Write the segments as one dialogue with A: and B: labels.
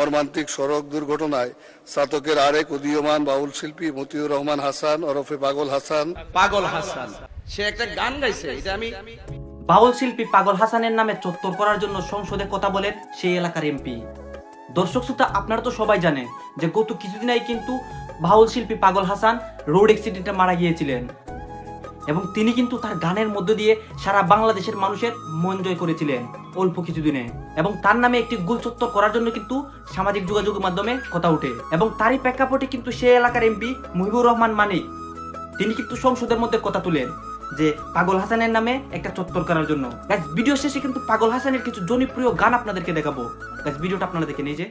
A: মর্মান্তিক সড়ক দুর্ঘটনায় সাতকের আরেক উদীয়মান বাউল শিল্পী মতিউর রহমান হাসান ওরফে পাগল হাসান।
B: পাগল হাসান। সে একটা গান গাইছে এটা আমি
C: বাউল শিল্পী পাগল হাসানের নামে চত্বর করার জন্য সংসদে কথা বলেন সেই এলাকার এমপি। দর্শক শ্রোতা আপনারা তো সবাই জানেন যে গত কিছুদিন আগে কিন্তু বাউল শিল্পী পাগল হাসান রোড অ্যাক্সিডেন্টে মারা গিয়েছিলেন। এবং তিনি কিন্তু তার গানের মধ্য দিয়ে সারা বাংলাদেশের মানুষের মন জয় করেছিলেন অল্প কিছুদিনে। এবং তার নামে একটি গুলচত্বর করার জন্য কিন্তু সামাজিক যোগাযোগের মাধ্যমে কথা ওঠে। এবং তারই প্রেক্ষাপটে কিন্তু সেই এলাকার এমপি মুহিবুর রহমান মানিক, তিনি কিন্তু সংসদের মধ্যে কথা তুলেন যে পাগল হাসানের নামে একটা চত্বর করার জন্য। ভিডিও শেষে কিন্তু পাগল হাসানের কিছু জনপ্রিয় গান আপনাদেরকে দেখাবো। ভিডিওটা আপনারা দেখে নিয়ে যে।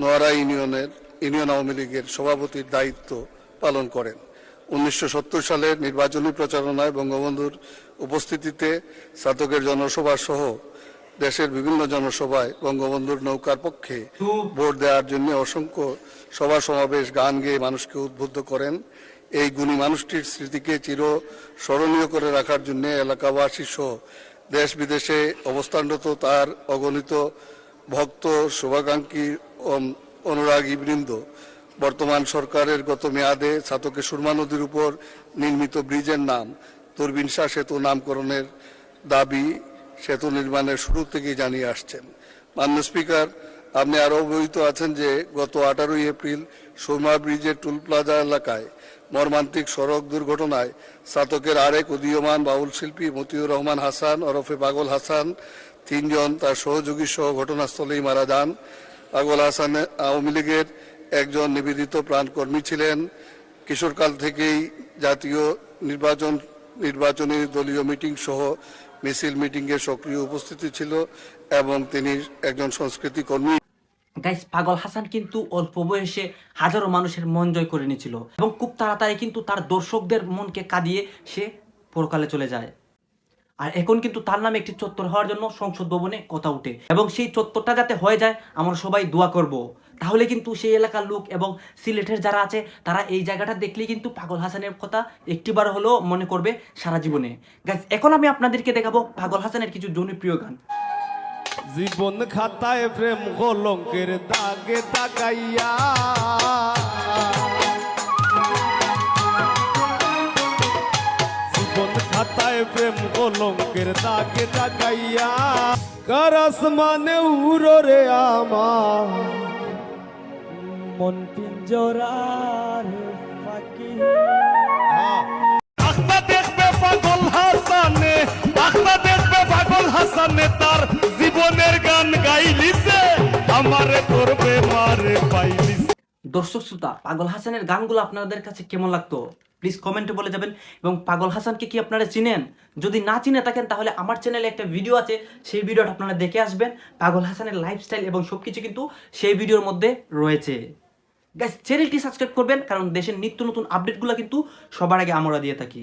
A: নোয়ারা ইউনিয়নের, ইউনিয়ন আওয়ামী লীগের সভাপতির দায়িত্ব পালন করেন। উনিশশো সালের নির্বাচনী প্রচারণায় বঙ্গবন্ধুর উপস্থিতিতে সাতকের জনসভা সহ দেশের বিভিন্ন জনসভায় বঙ্গবন্ধুর নৌকার পক্ষে ভোট দেওয়ার জন্য অসংখ্য সভা সমাবেশ, গান গেয়ে মানুষকে উদ্বুদ্ধ করেন। এই গুণী মানুষটির স্মৃতিকে চির স্মরণীয় করে রাখার জন্য এলাকাবাসী সহ দেশ বিদেশে অবস্থানরত তার অগণিত ভক্ত, শুভাকাঙ্ক্ষী অনুরাগী বৃন্দ বর্তমান সরকারের গত মেয়াদে ছাতকে সুরমা নদীর উপর নির্মিত ব্রিজের নাম তুরবিন শাহ সেতু নামকরণের দাবি সেতু নির্মাণের শুরু থেকেই জানিয়ে আসছেন। মান্য স্পিকার, আপনি আরও অবহিত আছেন যে গত আঠারোই এপ্রিল সুরমা ব্রিজের টুল প্লাজা এলাকায় মর্মান্তিক সড়ক দুর্ঘটনায় সাতকের আরেক উদীয়মান বাউল শিল্পী মতিউর রহমান হাসান, ওরফে পাগল হাসান তিনজন তার সহযোগী সহ ঘটনাস্থলেই মারা যান। পাগল হাসান আওয়ামী লীগের একজন নিবেদিত প্রাণকর্মী ছিলেন। কিশোরকাল থেকেই জাতীয় নির্বাচন, নির্বাচনী দলীয় মিটিং সহ মিছিল মিটিংয়ে সক্রিয় উপস্থিতি ছিল এবং তিনি একজন সংস্কৃতি কর্মী।
C: গাইস পাগল হাসান কিন্তু অল্প বয়সে হাজারো মানুষের মন জয় করে নিয়েছিল এবং খুব তাড়াতাড়ি কিন্তু তার দর্শকদের মনকে কাঁদিয়ে সে পরকালে চলে যায়। আর এখন কিন্তু তার নামে একটি চত্বর হওয়ার জন্য সংসদ ভবনে কথা উঠে এবং সেই চত্বরটা যাতে হয়ে যায়, আমরা সবাই দোয়া করব। তাহলে কিন্তু সেই এলাকার লোক এবং সিলেটের যারা আছে, তারা এই জায়গাটা দেখলেই কিন্তু পাগল হাসানের কথা একটিবার হলেও মনে করবে সারা জীবনে। গাইস এখন আমি আপনাদেরকে দেখাবো পাগল হাসানের কিছু জনপ্রিয় গান।
D: জীবন খাতায় প্রেম কলঙ্কের দাগে দাগাইয়া। জীবন খাতায় প্রেম কলঙ্কের দাগে দাগাইয়া। কারাস মানে উড়রে আমার। মন পিঞ্জরার ফাঁকি। আখতা দেখবে পাগল হাসানে আখতা দেখবে পাগল হাসানে তার জীবনের গান গাইলিছে আমারে করবে মারে পাইলিছে।
C: দর্শক শ্রোতা পাগল হাসানের গানগুলো আপনাদের কাছে কেমন লাগতো? প্লিজ কমেন্টে বলে যাবেন। এবং পাগল হাসানকে কি আপনারা চিনেন? যদি না চিনে থাকেন তাহলে আমার চ্যানেলে একটা ভিডিও আছে। সেই ভিডিওটা আপনারা দেখে আসবেন। পাগল হাসানের লাইফস্টাইল এবং সব কিছু কিন্তু সেই ভিডিওর মধ্যে রয়েছে। গাইস চ্যানেলটি সাবস্ক্রাইব করবেন, কারণ দেশের নিত্য নতুন আপডেটগুলো কিন্তু সবার আগে আমরা দিয়ে থাকি।